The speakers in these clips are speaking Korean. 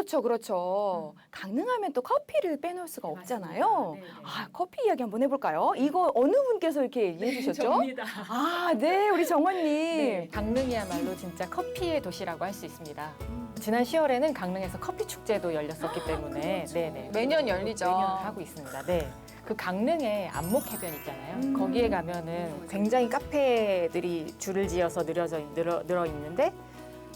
그렇죠, 그렇죠. 강릉하면 또 커피를 빼놓을 수가 없잖아요. 맞습니다. 네, 네. 아, 커피 이야기 한번 해볼까요? 이거 어느 분께서 이렇게 얘기해 주셨죠? 접니다. 아, 네, 우리 정원님. 네, 강릉이야말로 진짜 커피의 도시라고 할 수 있습니다. 지난 10월에는 강릉에서 커피 축제도 열렸었기 때문에 네네 매년 열리죠. 매년 하고 있습니다. 네. 그 강릉에 안목 해변 있잖아요. 음. 거기에 가면은 굉장히 카페들이 줄을 지어서 늘어져 늘어, 늘어 있는데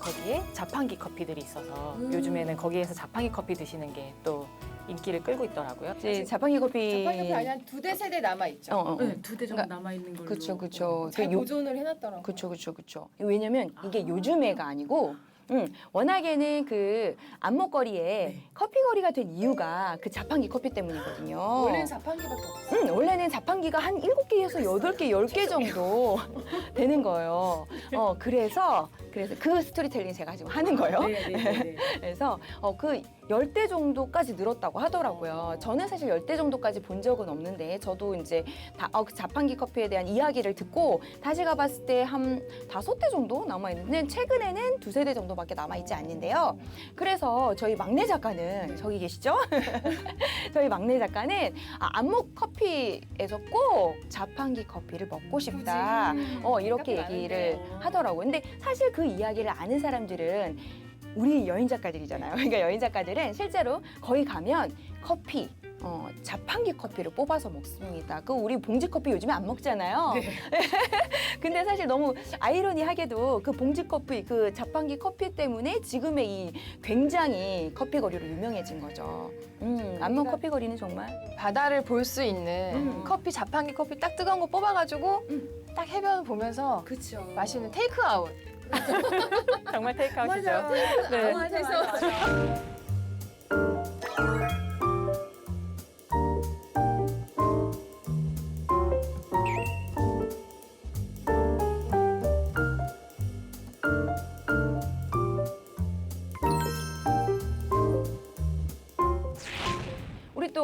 거기에 자판기 커피들이 있어서 음. 요즘에는 거기에서 자판기 커피 드시는 게 또 인기를 끌고 있더라고요. 이제 자판기 커피. 자판기 아니 한두 대 세 대 남아 있죠. 어, 어, 어. 두대 정도 남아 있는 걸로. 그쵸, 그쵸. 잘그 요- 보존을 해놨더라고. 그쵸, 그쵸, 그쵸. 왜냐면 이게 요즘에가 아니고, 음, 워낙에는 그 안목거리에 커피거리가 된 이유가 그 자판기 커피 때문이거든요. 원래는 자판기밖에 없어. 음, 원래는 자판기가 한 7개에서 8개, 10개 정도 되는 거예요. 어, 그래서, 그래서 그 스토리텔링 제가 지금 하는 거예요. 네 네네. 그래서 어, 그 10대 정도까지 늘었다고 하더라고요. 저는 사실 10대 정도까지 본 적은 없는데 저도 이제 다, 어, 그 자판기 커피에 대한 이야기를 듣고 다시 가봤을 때 한 다섯 대 정도 남아있는데 최근에는 두세 대 정도밖에 남아있지 않는데요. 그래서 저희 막내 작가는 저기 계시죠? 저희 막내 작가는 아, 안목 커피에서 꼭 자판기 커피를 먹고 싶다. 어, 이렇게 얘기를. 하더라고요. 근데 사실 그 이야기를 아는 사람들은 우리 여인 작가들이잖아요. 그러니까 여인 작가들은 실제로 거기 가면 커피, 어, 자판기 커피를 뽑아서 먹습니다. 그 우리 봉지 커피 요즘에 안 먹잖아요. 근데 사실 너무 아이러니하게도 그 봉지 커피, 그 자판기 커피 때문에 지금의 이 굉장히 커피 거리로 유명해진 거죠. 음, 안먹 커피 거리는 정말 바다를 볼 수 있는 음. 커피 자판기 커피 딱 뜨거운 거 뽑아가지고 딱 해변 보면서 그렇죠. 마시는 테이크아웃. 정말 테이크아웃이죠. 네. 해서 우리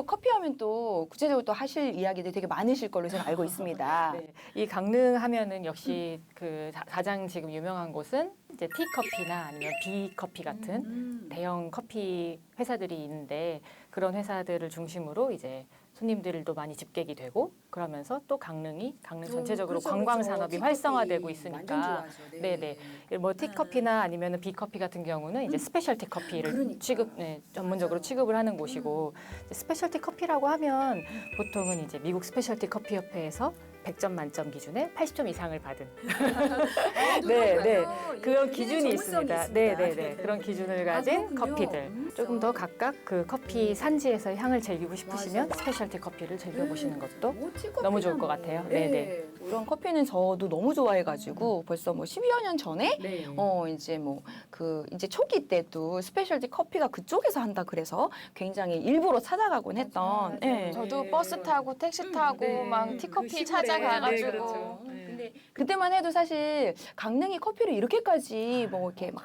또 커피하면 또 구체적으로 또 하실 이야기들 되게 많으실 걸로 제가 알고 있습니다. 네. 이 강릉 하면은 역시 그 가- 가장 지금 유명한 곳은 이제 티커피나 아니면 비커피 같은 대형 커피 회사들이 있는데 그런 회사들을 중심으로 이제 손님들도 많이 집객이 되고 그러면서 또 강릉이 강릉 전체적으로 관광 산업이 활성화되고 있으니까. 네네 뭐 티커피나 아니면 비커피 같은 경우는 이제 스페셜티 커피를 취급 네, 전문적으로 취급을 하는 곳이고 이제 스페셜티 커피라고 하면 보통은 이제 미국 스페셜티 커피 협회에서 100점 만점 기준에 80점 이상을 받은 네, 네. 그런 기준이 있습니다. 네, 네, 네. 그런 기준을 가진 커피들. 조금 더 각각 그 커피 산지에서 향을 즐기고 싶으시면 스페셜티 커피를 즐겨 보시는 것도 너무 좋을 것 같아요. 네, 네. 이런 커피는 저도 너무 좋아해가지고 벌써 뭐 10여 년 전에 네. 어 이제 뭐 그 이제 초기 때도 스페셜티 커피가 그쪽에서 한다 그래서 굉장히 일부러 찾아가곤 했던. 예. 저도 버스 타고 택시 타고 막 티커피 찾아가가지고 근데 그때만 해도 사실 강릉이 커피를 이렇게까지 뭐 이렇게 막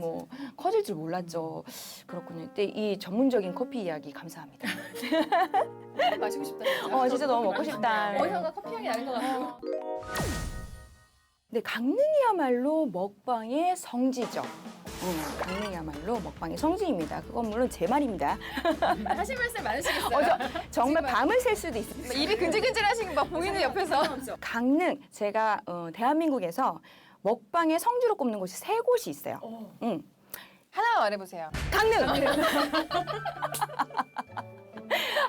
뭐 커질 줄 몰랐죠. 그렇군요. 근데 이 전문적인 커피 이야기 감사합니다. 마시고 싶다 진짜. 어 진짜 너무 먹고 싶다. 어디선가 커피 향이 나는 것 같 고. 네, 강릉이야말로 먹방의 성지죠. 음, 강릉이야말로 먹방의 성지입니다. 그건 물론 제 말입니다. 하실 말씀 많으시겠어요? 어, 저, 정말 밤을 새 수도 있습니다. 입이 근질근질하신 거막 보이는 옆에서. 강릉, 제가 어, 대한민국에서 먹방의 성지로 꼽는 곳이 세 곳이 있어요. 음, 하나만 말해보세요. 강릉!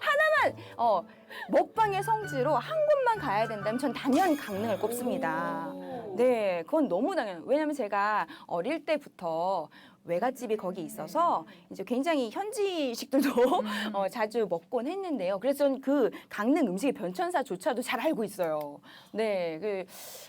하나만, 어, 먹방의 성지로 한 곳만 가야 된다면 전 당연 강릉을 꼽습니다. 네, 그건 너무 당연. 왜냐면 제가 어릴 때부터 외갓집이 거기 있어서 이제 굉장히 현지식들도 어, 자주 먹곤 했는데요. 그래서 저는 그 강릉 음식의 변천사조차도 잘 알고 있어요. 네, 그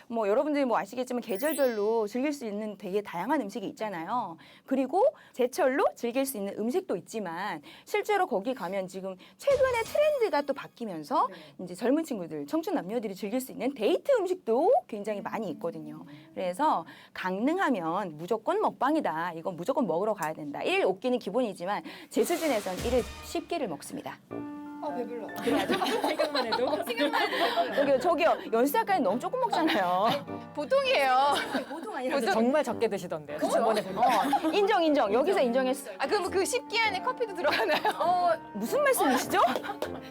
뭐 여러분들이 뭐 아시겠지만 계절별로 즐길 수 있는 되게 다양한 음식이 있잖아요. 그리고 제철로 즐길 수 있는 음식도 있지만 실제로 거기 가면 지금 최근에 트렌드가 또 바뀌면서 이제 젊은 친구들, 청춘 남녀들이 즐길 수 있는 데이트 음식도 굉장히 많이 있거든요. 그래서 강릉하면 무조건 먹방이다. 이건 무조건 먹으러 가야 된다. 일 5끼는 기본이지만 제 수준에선 일을 10끼를 먹습니다. 아 배불러. 생각만 해도 저기요, 저기요. 연수 작가는 너무 조금 먹잖아요. 보통이에요. 보통 아니라 근데 정말 적게 드시던데요. 그쵸? 저번에. 어, 인정 인정 여기서 인정했어. 아 그럼 그 10기 안에 커피도 들어가나요? 어 무슨 말씀이시죠?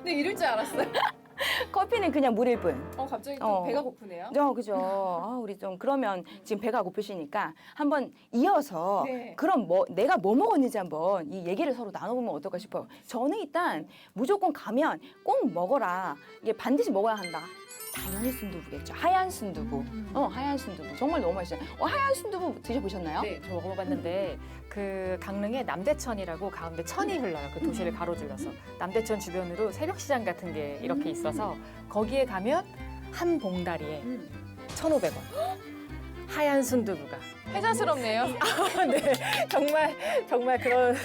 네, 이럴 줄 알았어요. 커피는 그냥 물일 뿐. 어, 갑자기 또 어. 배가 고프네요. 어, 그죠. 아, 우리 좀 그러면 지금 배가 고프시니까 한번 이어서 네. 그럼 뭐 내가 뭐 먹었는지 한번 이 얘기를 서로 나눠보면 어떨까 싶어요. 저는 일단 무조건 가면 꼭 먹어라. 이게 반드시 먹어야 한다. 당연히 순두부겠죠. 하얀 순두부. 어, 하얀 순두부. 정말 너무 맛있어요. 어, 하얀 순두부 드셔보셨나요? 네, 저 먹어봤는데 그 강릉에 남대천이라고 가운데 천이 흘러요. 그 도시를 가로질러서 남대천 주변으로 새벽 시장 같은 게 이렇게 있어서 거기에 가면 한 봉다리에 1,500원. 하얀 순두부가. 회사스럽네요. 네, 정말 정말 그런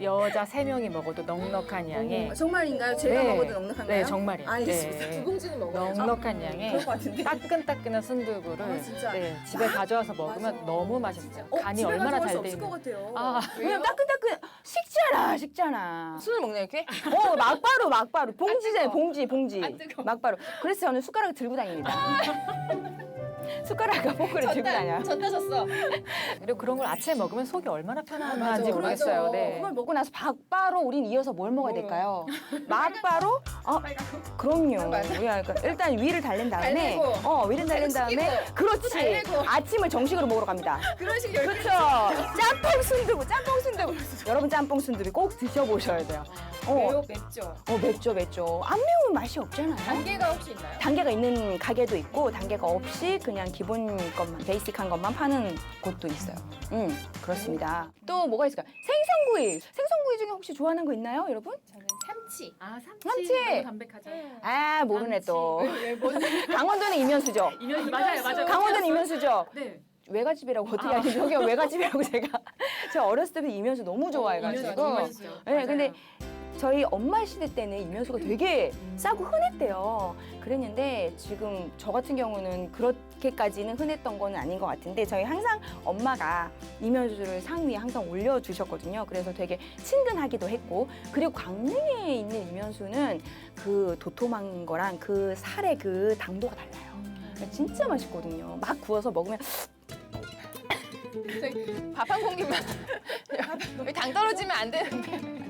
여자 세 명이 먹어도 넉넉한 양에 정말인가요? 제가 네. 먹어도 넉넉한가요? 네, 정말이에요. 알겠습니다. 네. 두 봉지는 먹어야죠. 넉넉한 양에 그럴 것 같은데. 따끈따끈한 순두부를 아, 진짜. 네, 집에 가져와서 먹으면 맞아. 너무 맛있어요. 어, 간이 집에 얼마나 가져갈 수 잘 돼 없을 것 있는. 같아요. 아, 왜냐면 따끈따끈 식잖아, 식잖아. 술을 먹나요 이렇게? 어, 막바로, 막바로. 봉지잖아요, 뜨거워. 봉지, 봉지. 안 뜨거워. 막바로. 그래서 저는 숟가락을 들고 다닙니다. 숟가락과 포크를 들고 다녀요. 전 따졌어. 그리고 그런 걸 아침에 먹으면 속이 얼마나 편안한지 모르겠어요. 맞아. 네. 그걸 먹고 나서 막바로 우린 이어서 뭘 먹어야 될까요? 막바로? 어, 그럼요. 맞아. 그러니까 일단 위를 달랜 다음에, 달래고, 어, 위를 달랜 다음에, 그렇지. 달래고. 아침을 정식으로 먹으러 갑니다. 그런 식열 그렇죠. 짬뽕 순두부, 짬뽕 순두부. 여러분 짬뽕 순두부 꼭 드셔보셔야 돼요. 어, 매우 맵죠. 어 맵죠, 맵죠. 안 매운 맛이 없잖아요. 단계가 혹시 있나요? 단계가 있는 가게도 있고 단계가 없이 그냥 기본 것만 베이직한 것만 파는 곳도 있어요. 음 그렇습니다. 또 뭐가 있을까? 생선구이. 생선구이 중에 혹시 좋아하는 거 있나요, 여러분? 저는 삼치. 아, 삼치! 너무 담백하죠. 아 모르네 또. 왜, 뭐, 강원도는 이면수죠. 이면수 맞아요, 맞아요. 강원도는 이면수죠. 네. 외갓집이라고 어떻게 하지? 저기가 외갓집이라고 제가 제가 어렸을 때부터 이면수 너무 좋아해가지고. 네, 근데 저희 엄마 시대 때는 이면수가 되게 싸고 흔했대요. 그랬는데 지금 저 같은 경우는 그렇게까지는 흔했던 거는 아닌 것 같은데 저희 항상 엄마가 이면수를 상 위에 항상 올려주셨거든요. 그래서 되게 친근하기도 했고 그리고 강릉에 있는 이면수는 그 도톰한 거랑 그 살의 그 당도가 달라요. 그러니까 진짜 맛있거든요. 막 구워서 먹으면 밥 한 공기만. 왜당 떨어지면 안 되는데.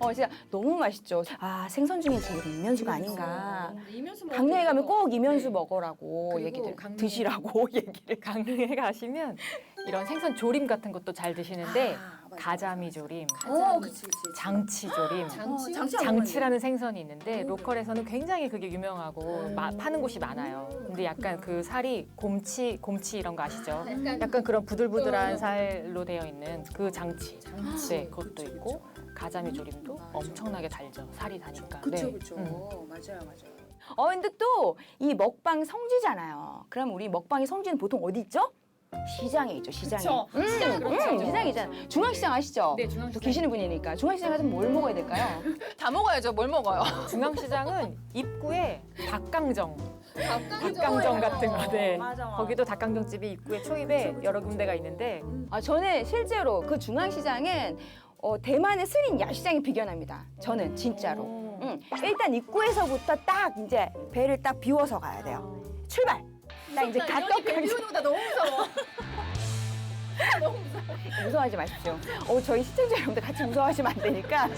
어 진짜 너무 맛있죠. 아 생선 중에 제일 이면수가 아닌가. 이면수 강릉에 가면 꼭 이면수 네. 먹으라고 그리고 얘기들 강릉에- 드시라고 얘기를 강릉에 가시면 이런 생선 조림 같은 것도 잘 드시는데 아, 맞아, 가자미 조림, 어, 그치, 그치. 장치 조림, 장치? 장치 안 장치라는 생선이 있는데 로컬에서는 굉장히 그게 유명하고 마- 파는 곳이 많아요. 근데 약간 그 살이 곰치, 곰치 이런 거 아시죠? 약간 약간 그런 부들부들한 어. 살로 되어 있는 그 장치. 장치. 네, 그것도 있고 가자미 조림도 엄청나게 달죠. 살이 다니까. 그쵸 네. 그쵸 음. 맞아요 맞아요. 어 근데 또 이 먹방 성지잖아요. 그럼 우리 먹방의 성지는 보통 어디 있죠? 시장에 있죠 시장에. 그쵸. 음, 시장은 그렇죠. 음, 시장이잖아요. 중앙시장 아시죠? 네, 중앙시장. 또 계시는 분이니까 중앙시장 가서 뭘 먹어야 될까요? 다 먹어야죠. 뭘 먹어요? 중앙시장은 입구에 닭강정, 닭강정. 같은 거. 네. 맞아. 거기도 닭강정 집이 입구에 초입에 여러 군데가 있는데 아 저는 실제로 그 중앙시장은 어, 대만의 스린 야시장에 비견합니다. 저는 진짜로. 응. 일단 입구에서부터 딱 이제 배를 딱 비워서 가야 돼요. 출발. 딱 이제 닭강정 배우는 거 너무 무서워. 무서워하지 마십시오. 어, 저희 시청자 여러분들 같이 무서워하시면 안 되니까.